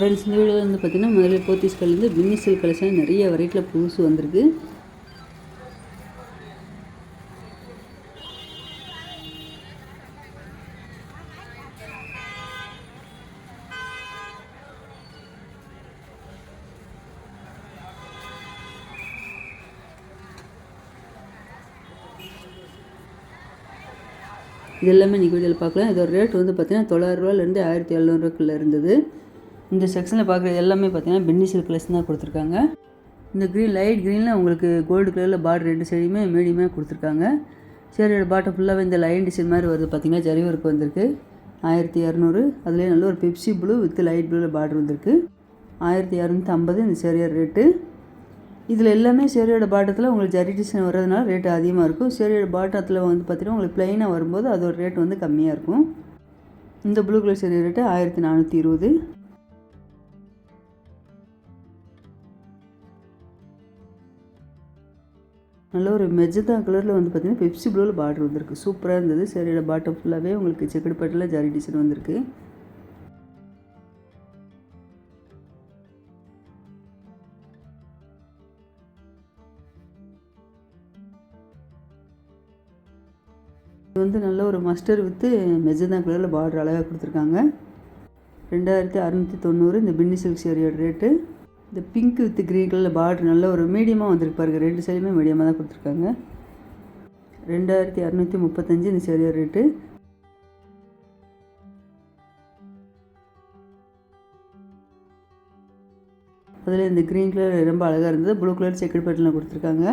Friends இந்த வீடியோவில் வந்து பார்த்தீங்கன்னா முதல்ல போத்தீஸ்கல்லேருந்து பின்னி சில்க் கலெக்ஷன் நிறைய வெரைட்டியில் புதுசு வந்திருக்கு. இது எல்லாமே இன்றைக்கி வீடியோவில் பார்க்கலாம். இதோட ரேட் வந்து பார்த்தீங்கன்னா தொள்ளாயிரரூவாலேருந்து ஆயிரத்தி எழுநூறுக்குள்ளே இருந்தது. இந்த செக்ஷனில் பார்க்குறது எல்லாமே பார்த்தீங்கன்னா பென்னி சில்க் கலெக்ஷன் தான் கொடுத்துருக்காங்க. இந்த க்ரீன் லைட் க்ரீனில் உங்களுக்கு கோல்டு கலரில் பார்டர் ரெண்டு சைடுமே மீடியமே கொடுத்துருக்காங்க. சேரியோட பாட்டம் ஃபுல்லாகவே இந்த லைன் டிசைன் மாதிரி வருது பார்த்தீங்கன்னா ஜரி ஒர்க் வந்திருக்கு. ஆயிரத்தி இரநூறு அதுலேயே நல்ல ஒரு பெப்சி ப்ளூ வித் லைட் ப்ளூவில் பார்டர் வந்திருக்கு. ஆயிரத்தி இரநூத்தி ஐம்பது இந்த சேரியோட ரேட்டு இதில் எல்லாமே சேரியோட பாட்டத்தில் உங்களுக்கு ஜரி டிசைன் வர்றதுனால ரேட்டு அதிகமாக இருக்கும். சேரியோட பாட்டத்தில் வந்து பார்த்தீங்கன்னா உங்களுக்கு ப்ளைனாக வரும்போது அதோட ரேட் வந்து கம்மியாக இருக்கும். இந்த ப்ளூ கலர் சேரி ரேட்டு ஆயிரத்தி நானூற்றி இருபது. நல்ல ஒரு மெஜந்தா கலரில் வந்து பார்த்தீங்கன்னா பெப்சி ப்ளூவில் பார்டர் வந்திருக்கு. சூப்பராக இருந்தது. சரியோட பாட்டம் ஃபுல்லாகவே உங்களுக்கு செக்கடு பட்டில் ஜாரி டிசைன் வந்திருக்கு. இது வந்து நல்ல ஒரு மஸ்டர் வித்து மெஜந்தா கலரில் பார்டர் அழகாக கொடுத்துருக்காங்க. ரெண்டாயிரத்தி அறநூற்றி தொண்ணூறு இந்த பின்னி சில்க் சேரியோட ரேட்டு இந்த பிங்க் வித் கிரீன் கலரில் பார்டர் நல்ல ஒரு மீடியமாக வந்திருக்கு பாருங்கள் ரெண்டு சைடுமே மீடியமாக தான் கொடுத்துருக்காங்க. ரெண்டாயிரத்தி அறநூற்றி முப்பத்தஞ்சு இந்த சேரியோட ரேட்டு அதில் இந்த க்ரீன் கலர் ரொம்ப அழகாக இருந்தது. ப்ளூ கலர் செக்கட் பட்டனில் கொடுத்துருக்காங்க.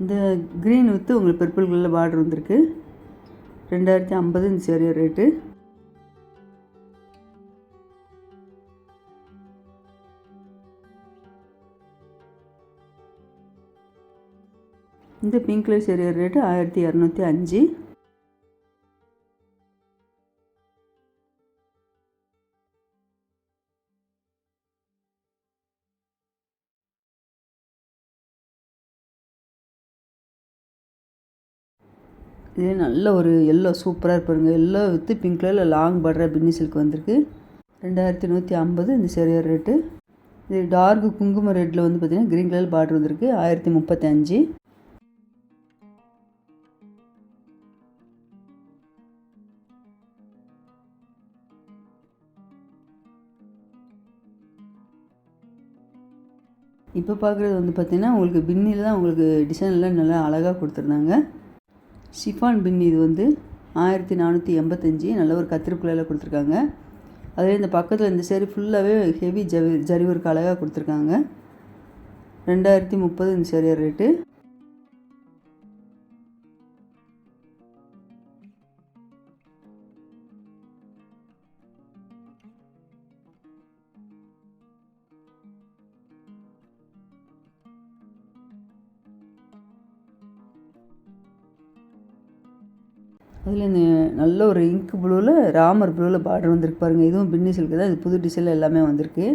இந்த க்ரீன் வித்து உங்களுக்கு பர்பிள் கலரில் பார்டர் வந்திருக்கு. ரெண்டாயிரத்தி ஐம்பது இந்த சேரியர் ரேட்டு இந்த பிங்க் கலர் சேரியர் ரேட்டு ஆயிரத்தி இரநூத்தி அஞ்சு. இதே நல்ல ஒரு எல்லோ சூப்பராக இருப்பாருங்க. எல்லோ வித்து பிங்க் கலரில் லாங் பார்டர் பின்னி சில்க் வந்திருக்கு. ரெண்டாயிரத்தி நூற்றி ஐம்பது இந்த சரியார் ரேட்டு இது டார்க் குங்கும ரெட்டில் வந்து பார்த்திங்கன்னா க்ரீன் கலர் பார்டர் வந்திருக்கு. ஆயிரத்தி முப்பத்தஞ்சு இப்போ பார்க்குறது வந்து பார்த்திங்கன்னா உங்களுக்கு பின்னில் தான் உங்களுக்கு டிசைன்லாம் நல்லா அழகாக கொடுத்துருந்தாங்க. ஷிஃபான் பின் இது வந்து ஆயிரத்தி நானூற்றி எண்பத்தஞ்சு நல்ல ஒரு கத்திரிப்புள்ளையில் கொடுத்துருக்காங்க. அதில் இந்த பக்கத்தில் இந்த சேரீ ஃபுல்லாகவே ஹெவி ஜவி ஜரி அழகாக கொடுத்துருக்காங்க. ரெண்டாயிரத்தி முப்பது இந்த சேரீ ரேட்டு அதில் இந்த நல்ல ஒரு இங்க் ப்ளூவில் ராமர் ப்ளூவில் பார்டர் வந்திருக்கு பாருங்கள் இதுவும் பின்னி சில்க்கு தான். இது புது டிசைனில் எல்லாமே வந்திருக்கு.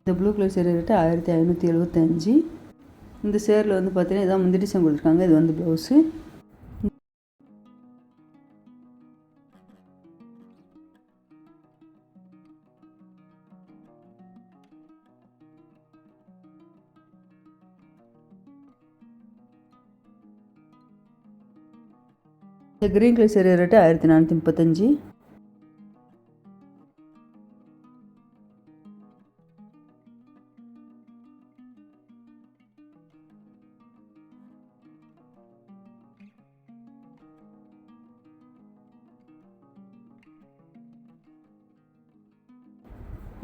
இந்த ப்ளூ கலர் சேரீ ரேட்டு ஆயிரத்தி ஐநூற்றி எழுபத்தஞ்சி இந்த சேரில் வந்து பார்த்தீங்கன்னா இதான் முந்திரி டிசைன் கொடுத்துருக்காங்க. இது வந்து ப்ளவுஸு இந்த க்ரீன் கலர் சேரீ ரேட்டு ஆயிரத்தி நானூற்றி முப்பத்தஞ்சு.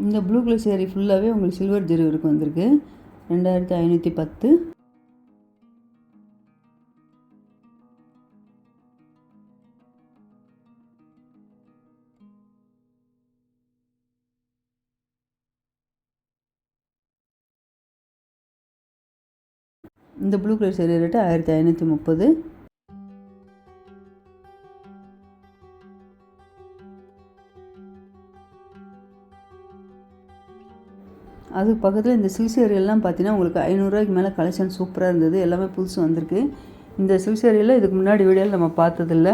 இந்த ப்ளூ கலர் சேரீ ஃபுல்லாகவே உங்களுக்கு சில்வர் ஜெருவருக்கு வந்திருக்கு. ரெண்டாயிரத்தி ஐநூற்றி பத்து. இந்த ப்ளூ கலர் சேரீ ரேட்டு ஆயிரத்தி ஐநூற்றி முப்பது. அதுக்கு பக்கத்தில் இந்த சில்க் saree எல்லாம் பார்த்தீங்கன்னா உங்களுக்கு ஐநூறுரூவாய்க்கு மேலே கலெக்ஷன் சூப்பராக இருந்தது. எல்லாமே புதுசு வந்திருக்கு. இந்த சில்க் சேரீயில் இதுக்கு முன்னாடி வீடியோவில் நம்ம பார்த்ததில்ல.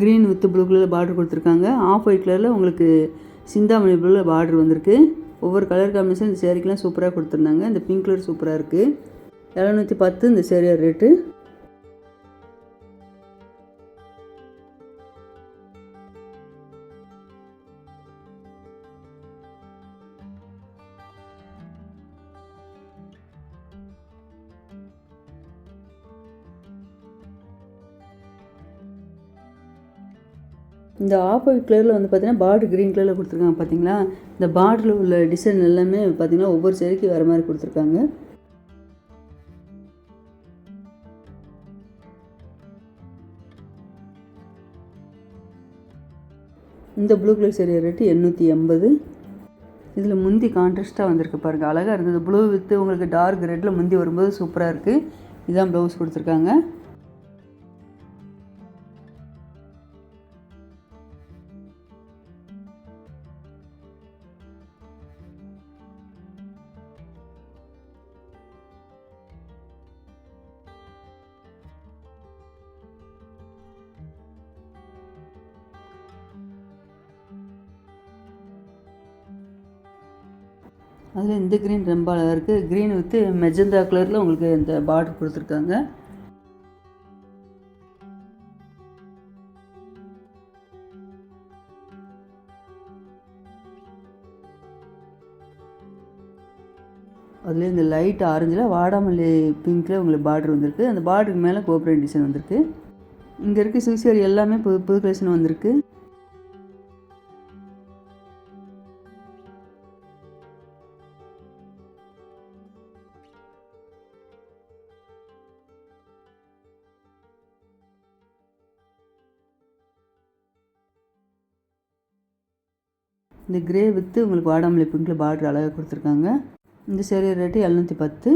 க்ரீன் வித் ப்ளூ கலரில் பார்டர் கொடுத்துருக்காங்க. ஆஃப் ஒயிட் கலரில் உங்களுக்கு சிந்தாமணி ப்ளூவில் பார்டர் வந்திருக்கு. ஒவ்வொரு கலர் காம்பினேஷன் இந்த சேரீக்கெலாம் சூப்பராக கொடுத்துருந்தாங்க. இந்த பிங்க் கலர் சூப்பராக இருக்குது எழுநூற்றி பத்து இந்த சேரீயோட ரேட்டு இந்த ஆஃப் ஒயிட் கலரில் வந்து பார்த்தீங்கன்னா பார்டர் க்ரீன் கலரில் கொடுத்துருக்காங்க பார்த்தீங்களா இந்த பார்டரில் உள்ள டிசைன் எல்லாமே பார்த்தீங்கன்னா ஒவ்வொரு சேரீக்கு வர மாதிரி கொடுத்துருக்காங்க. இந்த ப்ளூ கலர் சேரீ ரேட்டு எண்ணூற்றி எண்பது. இதில் முந்தி கான்ட்ராஸ்ட்டாக வந்திருக்கு பாருங்கள் அழகாக இருந்தது. ப்ளூ வித்து உங்களுக்கு டார்க் ரெட்டில் முந்தி வரும்போது சூப்பராக இருக்குது இதான் ப்ளவுஸ் கொடுத்துருக்காங்க. அதில் இந்த க்ரீன் ரொம்ப அழகாக இருக்குது க்ரீன் வித்து மெஜந்தா கலரில் உங்களுக்கு இந்த பார்டர் கொடுத்துருக்காங்க. அதில் இந்த லைட் ஆரஞ்சில் வாடாமல்லி பிங்க்கில் உங்களுக்கு பார்டர் வந்திருக்கு. அந்த பார்டருக்கு மேலே கோபுரம் டிசைன் வந்திருக்கு. இங்கே இருக்க சில்க் எல்லாமே புது புது கலெக்ஷன் வந்திருக்கு. இந்த கிரே வித்து உங்களுக்கு வாடாமல்லி பிங்கில் பார்டர் அழகாக கொடுத்துருக்காங்க. இந்த சேரீ ரேட்டு எழுநூற்றி பத்து.